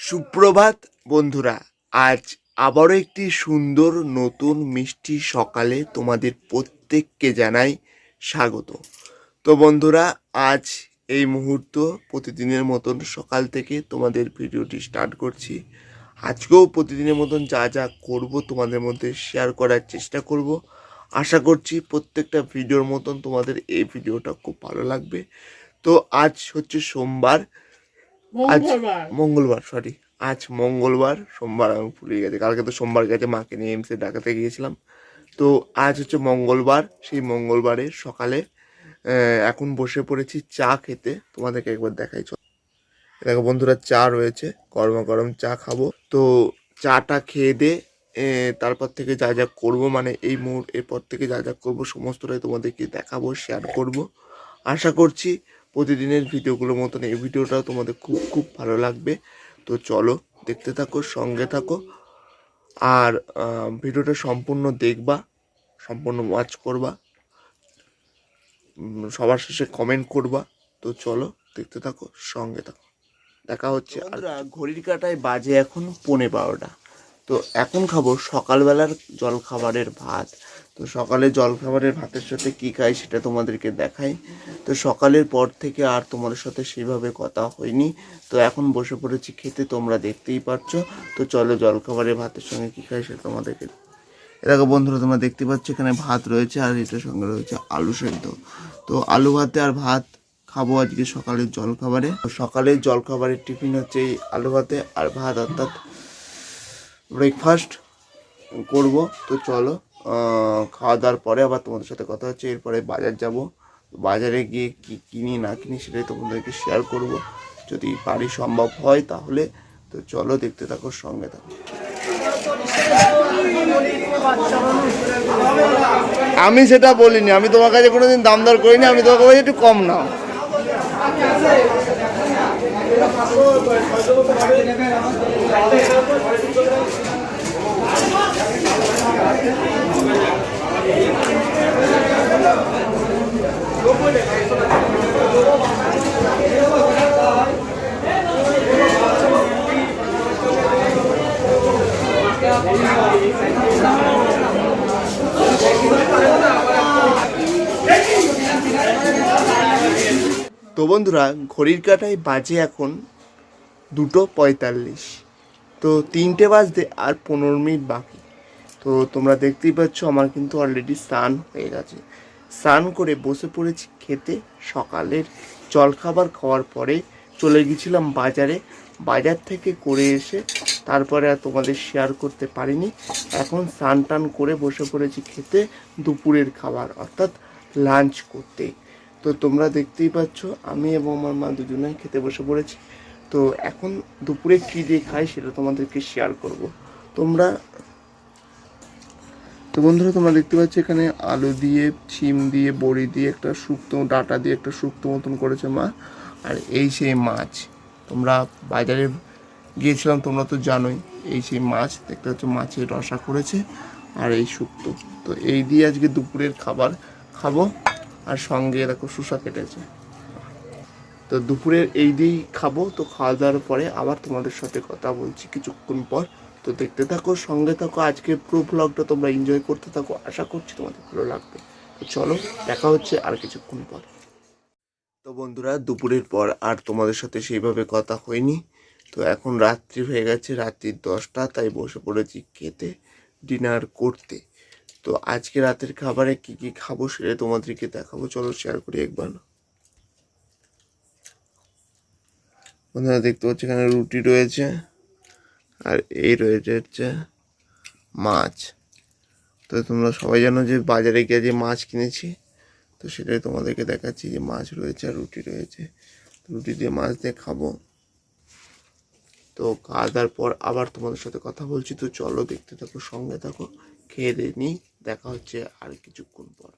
সুপ্রভাত, বন্ধুরা। আজ আবারও একটি সুন্দর, নতুন, মিষ্টি সকালে তোমাদের প্রত্যেককে জানাই স্বাগত। তো বন্ধুরা, আজ এই মুহূর্ত প্রতিদিনের মতন সকাল থেকে তোমাদের ভিডিওটি স্টার্ট করছি। আজকেও প্রতিদিনের মতন যা যা করব তোমাদের মধ্যে শেয়ার করার চেষ্টা করব। আশা করছি প্রত্যেকটা ভিডিওর মতন তোমাদের এই ভিডিওটা খুব ভালো লাগবে। তো আজ হচ্ছে সোমবার আজ মঙ্গলবার। সরি আজ মঙ্গলবার সোমবার আমি ভুলে গেছি। কালকে তো সোমবার গেছে মাকে নিয়ে এমসে ডাকাতে গিয়েছিলাম। তো আজ হচ্ছে মঙ্গলবার সেই মঙ্গলবারে সকালে এখন বসে পড়েছি চা খেতে। তোমাদেরকে একবার দেখাই চল। দেখো বন্ধুরা চা রয়েছে। গরম গরম চা খাব। তো চাটা খেয়ে দে তারপর থেকে যা যা করব মানে এই মুহূর্ত এরপর থেকে যা যা করব সমস্তটাই তোমাদেরকে দেখাবো শেয়ার করব। আশা করছি প্রতিদিনের ভিডিওগুলোর মতন এই ভিডিওটাও তোমাদের খুব খুব ভালো লাগবে। তো চলো, দেখতে থাকো, সঙ্গে থাকো। আর ভিডিওটা সম্পূর্ণ দেখবা, সম্পূর্ণ ওয়াচ করবা। সবার শেষে কমেন্ট করবা। তো চলো, দেখতে থাকো, সঙ্গে থাকো। দেখা হচ্ছে আর ঘড়ির কাটায় বাজে এখন পৌনে বারোটা। তো এখন খাব সকালবেলার জলখাবারের ভাত। তো সকালে জলখাবারের ভাতের সাথে কী খাই সেটা তোমাদেরকে দেখাই। তো সকালের পর থেকে আর তোমাদের সাথে সেভাবে কথা হয়নি। তো এখন বসে পড়েছি খেতে, তোমরা দেখতেই পাচ্ছ তো চলো জলখাবারের ভাতের সঙ্গে কী খাই সেটা তোমাদেরকে এরকম বন্ধুরা, তোমরা দেখতে পাচ্ছ এখানে ভাত রয়েছে আর এটার সঙ্গে রয়েছে আলু সেদ্ধ। তো আলু ভাতে আর ভাত খাব আজকে সকালের জলখাবারে। তো সকালের জলখাবারের টিফিন হচ্ছে এই আলু ভাতে আর ভাত অর্থাৎ ব্রেকফাস্ট করব। তো চলো খাওয়া দাওয়ার পরে আবার তোমাদের সাথে কথা হচ্ছে, এরপরে বাজার যাব। বাজারে গিয়ে কি কিনি, না কিনি সেটাই তোমাদেরকে শেয়ার করব। যদি পারি সম্ভব হয় তাহলে, তো চলো দেখতে থাকো, সঙ্গে থাকো। আমি সেটা বলিনি, আমি তোমার কাছে কোনোদিন দাম দর করিনি, আমি তোমাকে বলছি একটু কম নাও। তো বন্ধুরা, ঘড়ির কাটায় বাজে এখন দুটো পঁয়তাল্লিশ। তো তিনটে বাজতে আর পনেরো মিনিট বাকি। তো তোমরা দেখতেই পাচ্ছ, আমার কিন্তু অলরেডি স্নান হয়ে গেছে। স্নান করে বসে পড়েছি খেতে। সকালের জলখাবার খাওয়ার পরে চলে গেছিলাম বাজারে। বাজার থেকে করে এসে তারপরে আর তোমাদের শেয়ার করতে পারিনি। এখন স্নান টান করে বসে পড়েছি খেতে। দুপুরের খাবার, অর্থাৎ লাঞ্চ করতে। তো তোমরা দেখতেই পাচ্ছ, আমি এবং আমার মা দুজনেই খেতে বসে পড়েছি। তো এখন দুপুরে কী দিয়ে খাই সেটা তোমাদেরকে শেয়ার করব। তোমরা, তো বন্ধুরা তোমরা দেখতে পাচ্ছ এখানে আলু দিয়ে, শিম দিয়ে, বড়ি দিয়ে একটা শুক্তো, ডাটা দিয়ে একটা শুক্তো মতন করেছে মা, আর এই সেই মাছ। তোমরা বাজারে গিয়েছিলাম, তোমরা তো জানোই, এই সেই মাছ দেখতে পাচ্ছ মাছের রসা করেছে, আর এই শুক্তো। তো এই দিয়ে আজকে দুপুরের খাবার খাব। আর সঙ্গে দেখো শসা কেটেছে তো দুপুরের এই দিয়েই খাব। তো খাওয়া দাওয়ার পরে আবার তোমাদের সাথে কথা বলছি কিছুক্ষণ পর। তো দেখতে থাকো, সঙ্গে থাকো। আজকে পুরো ব্লগটা তোমরা এনজয় করতে থাকো। আশা করছি তোমাদের ভালো লাগবে। তো চলো, দেখা হচ্ছে আর কিছুক্ষণ পর। তো বন্ধুরা, দুপুরের পর আর তোমাদের সাথে সেইভাবে কথা হয়নি। তো এখন রাত্রি হয়ে গেছে রাত্রির দশটা। তাই বসে পড়েছি খেতে, ডিনার করতে। তো আজকে রাতের খাবারে কি কি খাব সেটা তোমাদেরকে দেখাবো। চলো শেয়ার করি একবার। বন্ধুরা, দেখতে পাচ্ছি এখানে রুটি রয়েছে আর এই রয়েছে হচ্ছে মাছ। তো তোমরা সবাই জানো যে বাজারে গিয়ে যে মাছ কিনেছি, তো সেটাই তোমাদেরকে দেখাচ্ছি যে মাছ রয়েছে আর রুটি রয়েছে। রুটি দিয়ে মাছ দিয়ে খাব। তো খাওয়া দাওয়ার পর আবার তোমাদের সাথে কথা বলছি। তো চলো দেখতে থাকো, সঙ্গে থাকো, খেয়ে দিয়ে নিই। দেখা হচ্ছে আর কিছুক্ষণ পর।